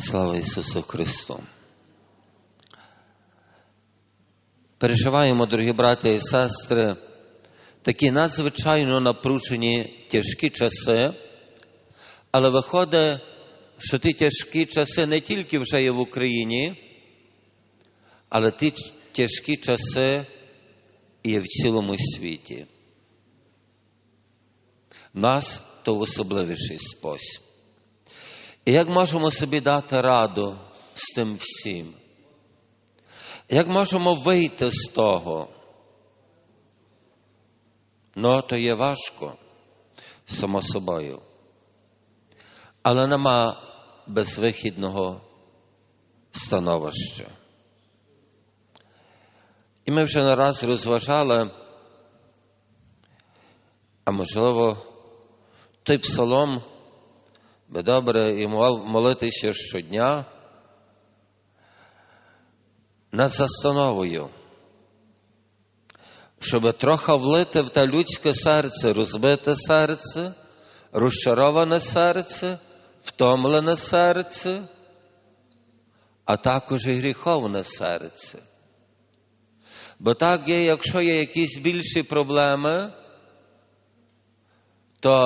Слава Ісусу Христу! Переживаємо, дорогі брати і сестри, такі надзвичайно напружені тяжкі часи, але виходить, що ті тяжкі часи не тільки вже є в Україні, але ті тяжкі часи є в цілому світі. Нас то в особливіший спосіб. І як можемо собі дати раду з тим всім? Як можемо вийти з того? Ну, то є важко, само собою. Але нема безвихідного становища. І ми вже не раз розважали, а можливо, той псалом би добре і молитися щодня над застановою, щоб трохи влити в те людське серце, розбите серце, розчароване серце, втомлене серце, а також і гріховне серце. Бо так є, якщо є якісь більші проблеми, то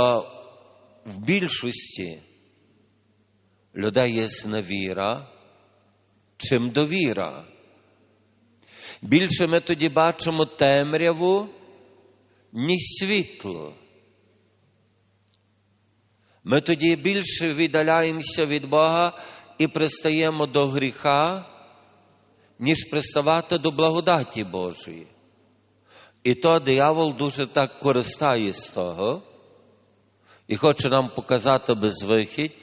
в більшості людей є зневіра, чим довіра. Більше ми тоді бачимо темряву, ніж світло. Ми тоді більше віддаляємося від Бога і пристаємо до гріха, ніж приставати до благодаті Божої. І то диявол дуже так користає з того і хоче нам показати безвихідь,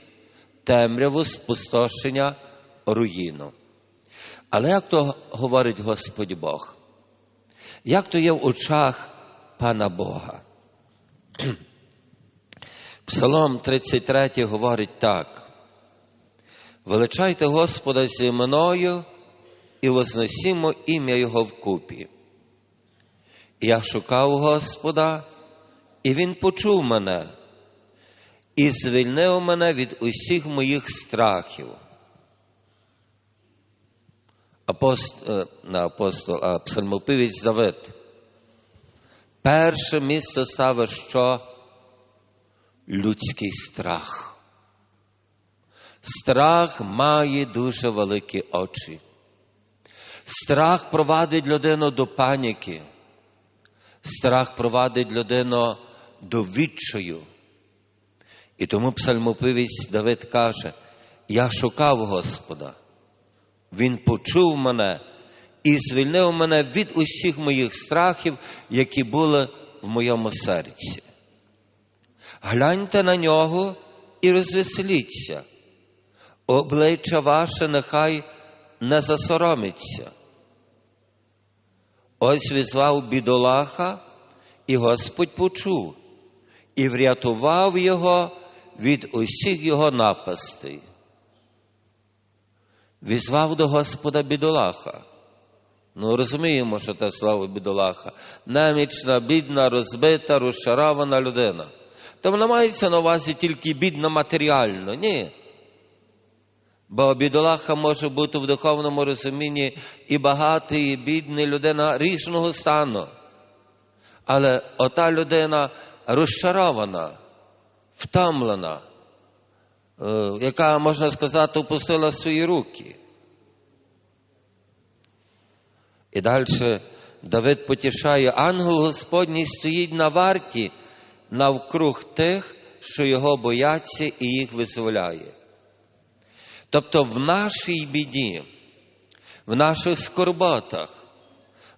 темряву, спустошення, руїну. Але як то говорить Господь Бог? Як то є в очах Пана Бога? Псалом 33 говорить так: величайте Господа зі мною і возносімо ім'я Його вкупі. Я шукав Господа, і Він почув мене і звільнив мене від усіх моїх страхів. Апостол, не апостол, а псалмопивець Давид. Перше місце ставить що? Людський страх. Страх має дуже великі очі. Страх провадить людину до паніки. Страх провадить людину до відчаю. І тому псалмопивець Давид каже: Я шукав Господа, Він почув мене і звільнив мене від усіх моїх страхів, які були в моєму серці. Гляньте на нього і розвеселіться. Обличчя ваше нехай не засоромиться. Ось визвав бідолаха, і Господь почув і врятував його від усіх його напастей. Візвав до Господа бідолаха. Ну, розуміємо, що це слово бідолаха. Немічна, бідна, розбита, розчарована людина. То вона мається на увазі тільки бідна матеріально. Ні. Бо бідолаха може бути в духовному розумінні і багатий, і бідний людина різного стану. Але ота людина розчарована, втомлена, яка, можна сказати, опустила свої руки. І далі Давид потішає, ангел Господній стоїть на варті навкруг тих, що його бояться і їх визволяє. Тобто в нашій біді, в наших скорботах,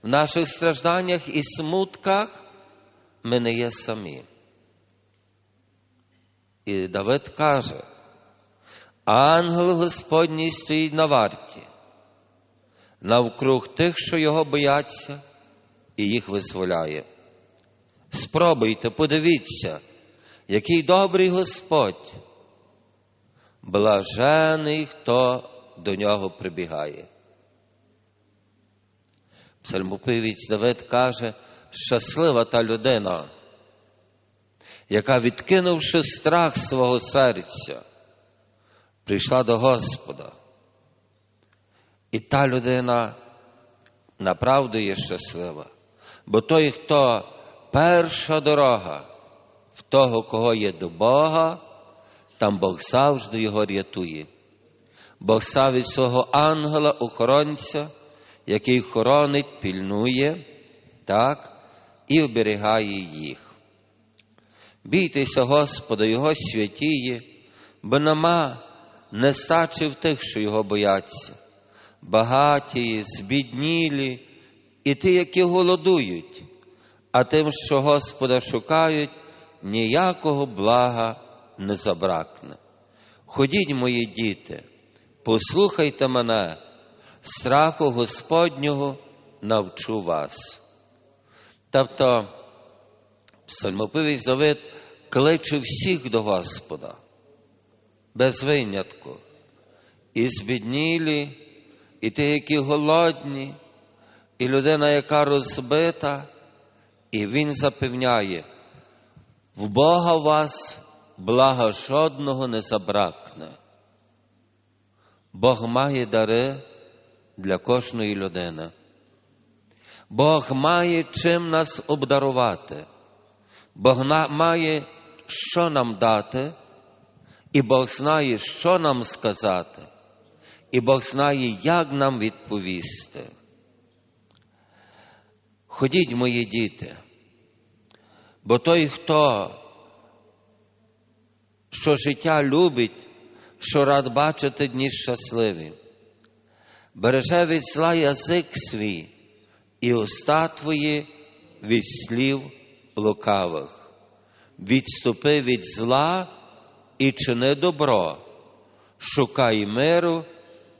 в наших стражданнях і смутках ми не є самі. І Давид каже, ангел Господній стоїть на варті, навкруг тих, що його бояться, і їх визволяє. Спробуйте, подивіться, який добрий Господь, блажений, хто до нього прибігає. Псальмопивець Давид каже, щаслива та людина, яка, відкинувши страх свого серця, прийшла до Господа. І та людина направду є щаслива. Бо той, хто перша дорога в того, кого є до Бога, там Бог завжди його рятує. Бог ставить свого ангела-охоронця, який хоронить, пільнує, так, і оберігає їх. Бійтеся Господа, Його святіє, бо нема нестачі в тих, що його бояться, багаті, збіднілі, і ті, які голодують, а тим, що Господа шукають, ніякого блага не забракне. Ходіть, мої діти, послухайте мене, страху Господнього навчу вас. Тобто, псальмопивець Давид кличе всіх до Господа, без винятку, і збіднілі, і ті, які голодні, і людина, яка розбита, і він запевняє, в Бога вас блага жодного не забракне. Бог має дари для кожної людини. Бог має чим нас обдарувати. Бог має що нам дати, і Бог знає, що нам сказати, і Бог знає, як нам відповісти. Ходіть, мої діти, бо той, хто що життя любить, що рад бачити дні щасливі, береже від зла язик свій і уста твої від слів лукавих, відступи від зла і чини добро, шукай миру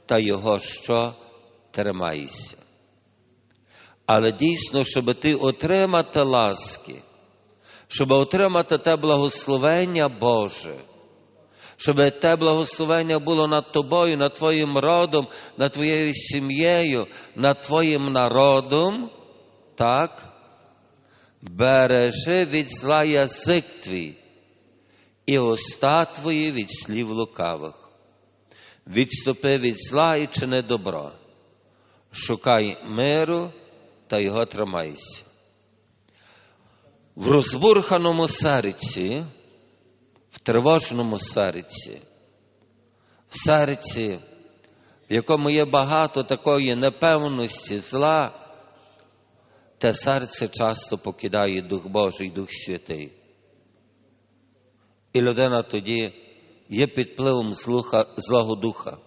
та його що тримайся. Але дійсно, щоб ти отримати ласки, щоб отримати те благословення Боже, щоб те благословення було над тобою, над твоїм родом, над твоєю сім'єю, над твоїм народом, так? Бережи від зла язик твій і уста твої від слів лукавих. Відступи від зла і чини добро. Шукай миру та його тримайся. В розбурханому серці, в тривожному серці, в серці, в якому є багато такої непевності, зла, те серце часто покидає Дух Божий, Дух Святий. І людина тоді є під впливом злуха, злого духа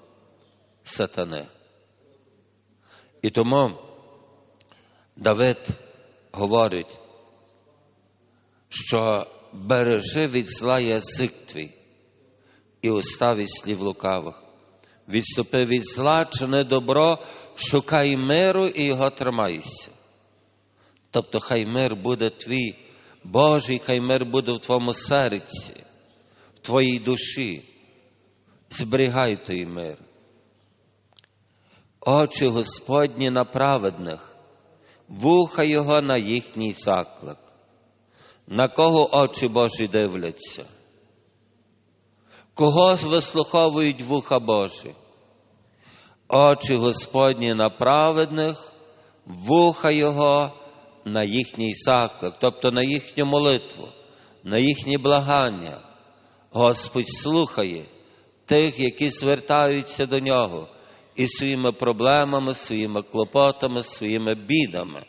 сатани. І тому Давид говорить, що бережи від зла язик твій і уста від слів лукавих. Відступи від зла, чини добро, шукай миру і його тримайся. Тобто, хай мир буде твій, Божий, хай мир буде в твоєму серці, в твоїй душі. Зберігай той мир. Очі Господні на праведних, вуха Його на їхній заклик. На кого очі Божі дивляться? Кого вислуховують вуха Божі? Очі Господні на праведних, вуха Його на їхній заклик, тобто на їхню молитву, на їхні благання. Господь слухає тих, які звертаються до нього із своїми проблемами, своїми клопотами, своїми бідами.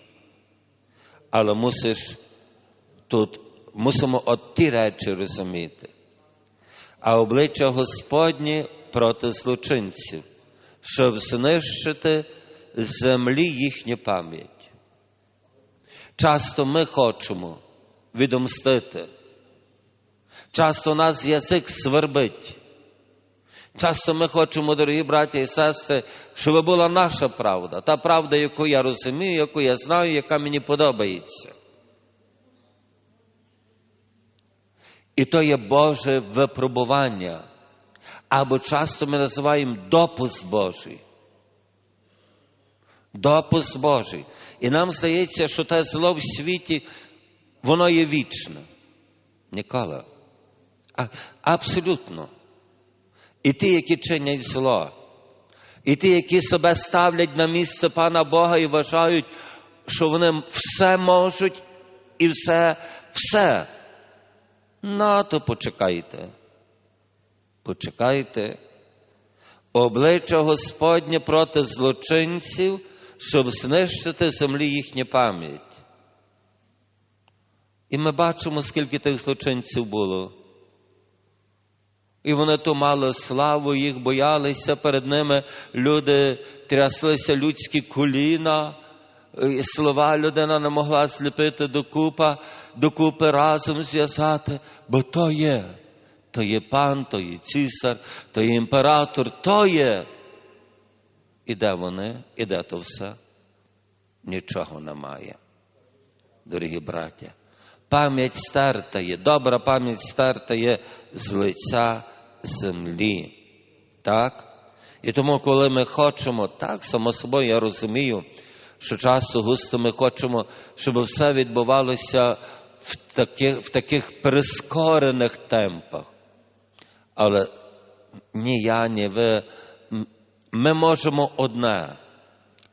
Але мусиш тут мусимо от ті речі розуміти, а обличчя Господні проти злочинців, щоб знищити землі їхню пам'ять. Часто ми хочемо відомстити, часто нас язик свербить. Часто ми хочемо, дорогі браті і сестри, щоб була наша правда, та правда, яку я розумію, яку я знаю, яка мені подобається. І то є Боже випробування. Або часто ми називаємо допуск Божий. Допуск Божий. І нам здається, що те зло в світі, воно є вічне. Ніколи. А, Абсолютно. і ті, які чинять зло, і ті, які себе ставлять на місце Пана Бога і вважають, що вони все можуть і все, все. На то почекайте. Почекайте. Обличчя Господнє проти злочинців, щоб знищити землі їхню пам'ять. І ми бачимо, скільки тих злочинців було. І вони то мали славу, їх боялися перед ними. Люди тряслися людські коліна, і слова людина не могла зліпити докупа, докупи разом зв'язати, бо то є. То є пан, то є цісар, то є імператор, то є. І де вони? І де то все? Нічого немає. Дорогі браття. Пам'ять стерта є, добра пам'ять стерта є з лиця землі. Так? І тому, коли ми хочемо, так, само собою, я розумію, що часто густо ми хочемо, щоб все відбувалося в таких, в таких прискорених темпах. Але ні я, ні ви, ми можемо одне,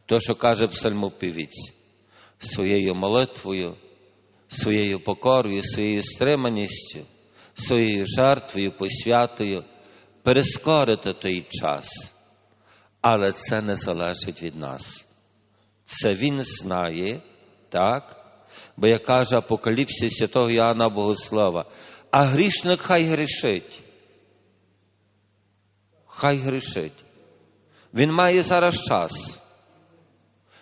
то, що каже псальмопівець, своєю молитвою, своєю покорою, своєю стриманістю, своєю жертвою, посвятою, перескорити той час. Але це не залежить від нас. Це він знає, так? Бо як каже Апокаліпсис святого Іоанна Богослова, а грішник хай грішить. Хай грішить. Він має зараз час.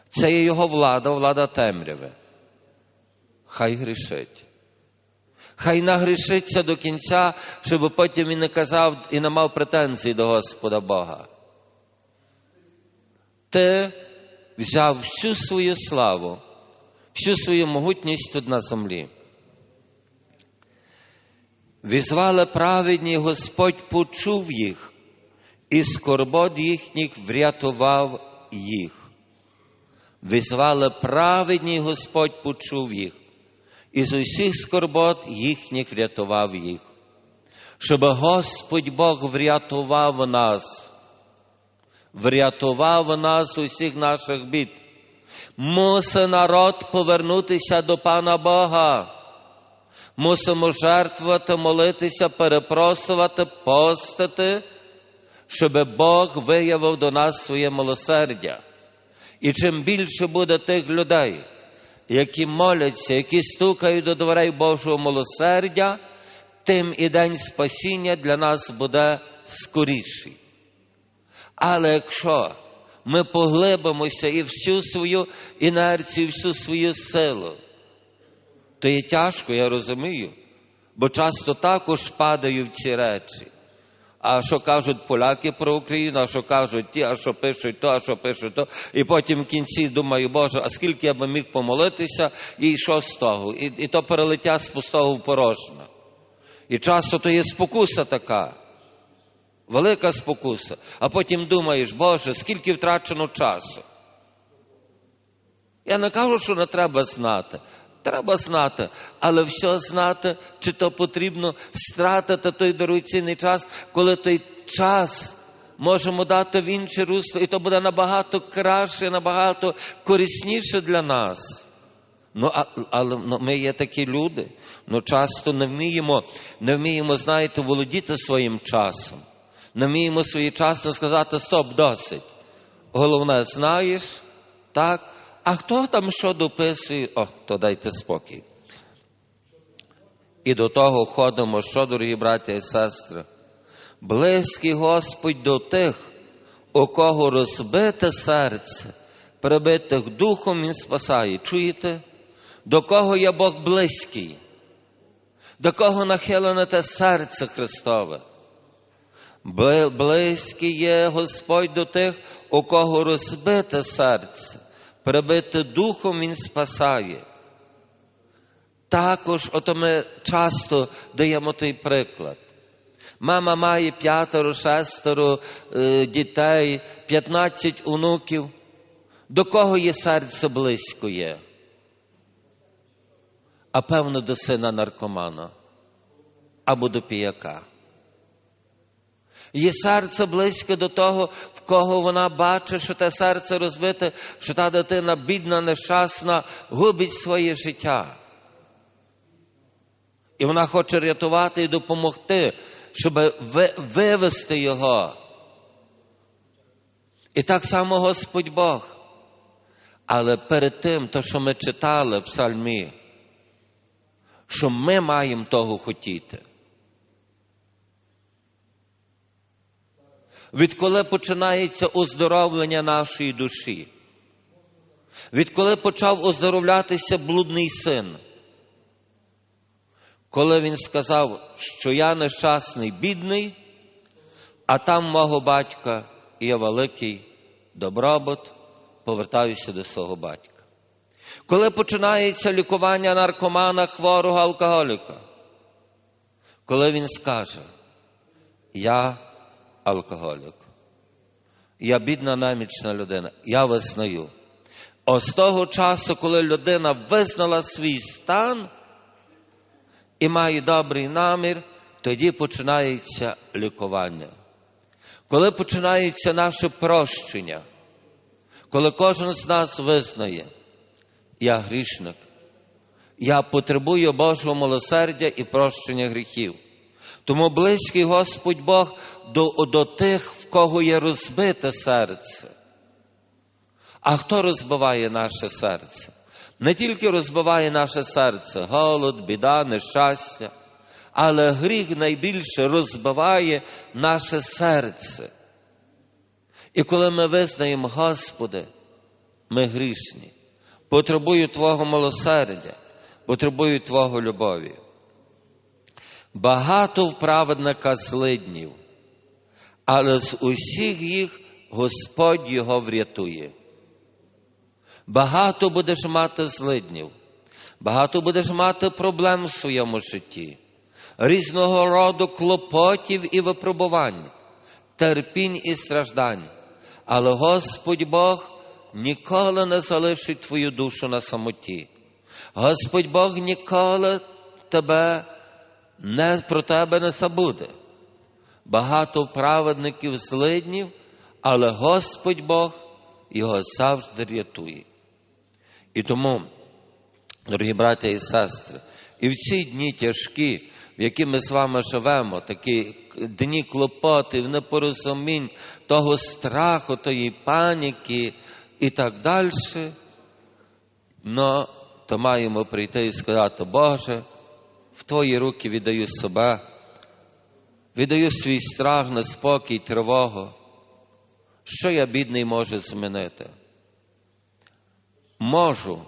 Це є його влада, влада темряви. Хай грішить. Хай нагрішиться до кінця, щоб потім він не казав і не мав претензій до Господа Бога. Ти взяв всю свою славу, всю свою могутність тут на землі. Візвали праведні, Господь почув їх, і скорбот їхніх врятував їх. Визвали праведні, Господь почув їх, і з усіх скорбот їхніх врятував їх. Щоб Господь Бог врятував нас, врятував нас усіх наших бід. Мусить народ повернутися до Пана Бога. Мусимо жертвувати, молитися, перепросувати, постати, щоб Бог виявив до нас своє милосердя. І чим більше буде тих людей, які моляться, які стукають до дверей Божого милосердя, тим і день спасіння для нас буде скоріший. Але якщо ми поглибимося і всю свою інерцію, всю свою силу, то є тяжко, я розумію, бо часто також падаю в ці речі. А що кажуть поляки про Україну, а що кажуть ті, а що пишуть то, а що пишуть то. І потім в кінці думаю, Боже, а скільки я би міг помолитися, і що з того? І, і то перелиття з пустого в порожнє. І часто то є спокуса така, велика спокуса. А потім думаєш, Боже, скільки втрачено часу. Я не кажу, що не треба знати. Треба знати, але все знати, чи то потрібно стратити той дорогоцінний час, коли той час можемо дати в інше русло, і то буде набагато краще, набагато корисніше для нас. Ну, а, але ну, ми є такі люди, ну часто не вміємо, не вміємо, знаєте, володіти своїм часом. Не вміємо своєчасно сказати стоп, досить. Головне, знаєш, так, а хто там що дописує, о, то дайте спокій. І до того ходимо, що, дорогі браття і сестри, близький Господь до тих, у кого розбите серце, прибитих духом Він спасає. Чуєте? До кого є Бог близький? До кого нахилене те серце Христове? Близький є Господь до тих, у кого розбите серце, прибите духом Він спасає. Також, ото ми часто даємо той приклад. Мама має п'ятеро, шестеро е, дітей, п'ятнадцять онуків. До кого є серце близько є? А певно, до сина наркомана або до піяка. Її серце близьке до того, в кого вона бачить, що те серце розбите, що та дитина бідна, нещасна, губить своє життя. І вона хоче рятувати і допомогти, щоб ви- вивести його. І так само Господь Бог. Але перед тим, то, що ми читали в псальмі, що ми маємо того хотіти. Відколи починається оздоровлення нашої душі? Відколи почав оздоровлятися блудний син? Коли він сказав, що я нещасний, бідний, а там мого батька є великий добробут, повертаюся до свого батька. Коли починається лікування наркомана, хворого алкоголіка, коли він скаже, я алкоголік, я бідна намічна людина, я визнаю. А з того часу, коли людина визнала свій стан і має добрий намір, тоді починається лікування. Коли починається наше прощення, коли кожен з нас визнає, я грішник, я потребую Божого милосердя і прощення гріхів. Тому близький Господь Бог до, до тих, в кого є розбите серце. А хто розбиває наше серце? Не тільки розбиває наше серце голод, біда, нещастя, але гріх найбільше розбиває наше серце. І коли ми визнаємо, Господи, ми грішні, потребую Твого милосердя, потребую Твого любові. Багато в праведника злиднів, але з усіх їх Господь його врятує. Багато будеш мати злиднів, багато будеш мати проблем в своєму житті, різного роду клопотів і випробувань, терпінь і страждань. Але Господь Бог ніколи не залишить твою душу на самоті. Господь Бог ніколи тебе не, про тебе не забуде. Багато праведників злиднів, але Господь Бог його завжди рятує. І тому, дорогі браття і сестри, і в ці дні тяжкі, в які ми з вами живемо, такі дні клопотів, непорозумінь, того страху, тої паніки і так далі, но то маємо прийти і сказати, Боже, в Твої руки віддаю себе, віддаю свій страх, неспокій, тривогу. Що я, бідний, можу змінити? Можу,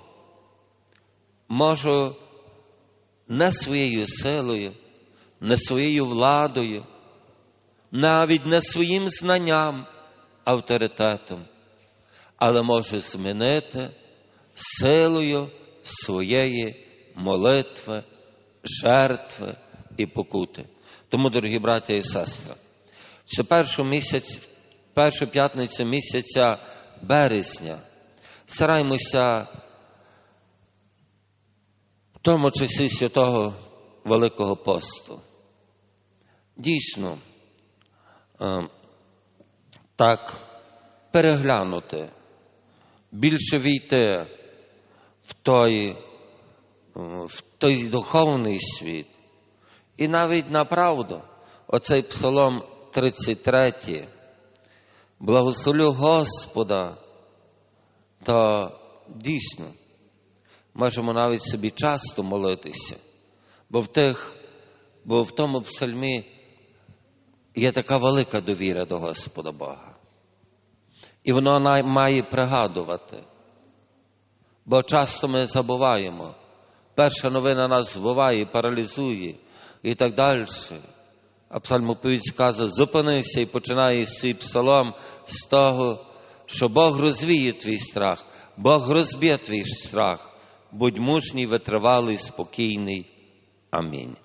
можу не своєю силою, не своєю владою, навіть не своїм знанням, авторитетом, але можу змінити силою своєї молитви, жертви і покути. Тому, дорогі браті і сестри, це першу місяць, першу п'ятницю місяця березня. Стараймося в тому часі святого Великого посту. Дійсно, е, так переглянути, більше війти в той, е, в той духовний світ. І навіть на правду, оцей псалом 33, благословлю Господа, то дійсно можемо навіть собі часто молитися, бо в тих, бо в тому псальмі є така велика довіра до Господа Бога. І воно має пригадувати. Бо часто ми забуваємо. Перша новина нас збиває, паралізує і так далі. А псалмоповідь сказав, зупинися і починає свій псалом з того, що Бог розвіє твій страх, Бог розб'є твій страх. Будь мужній, витривалий, спокійний. Амінь.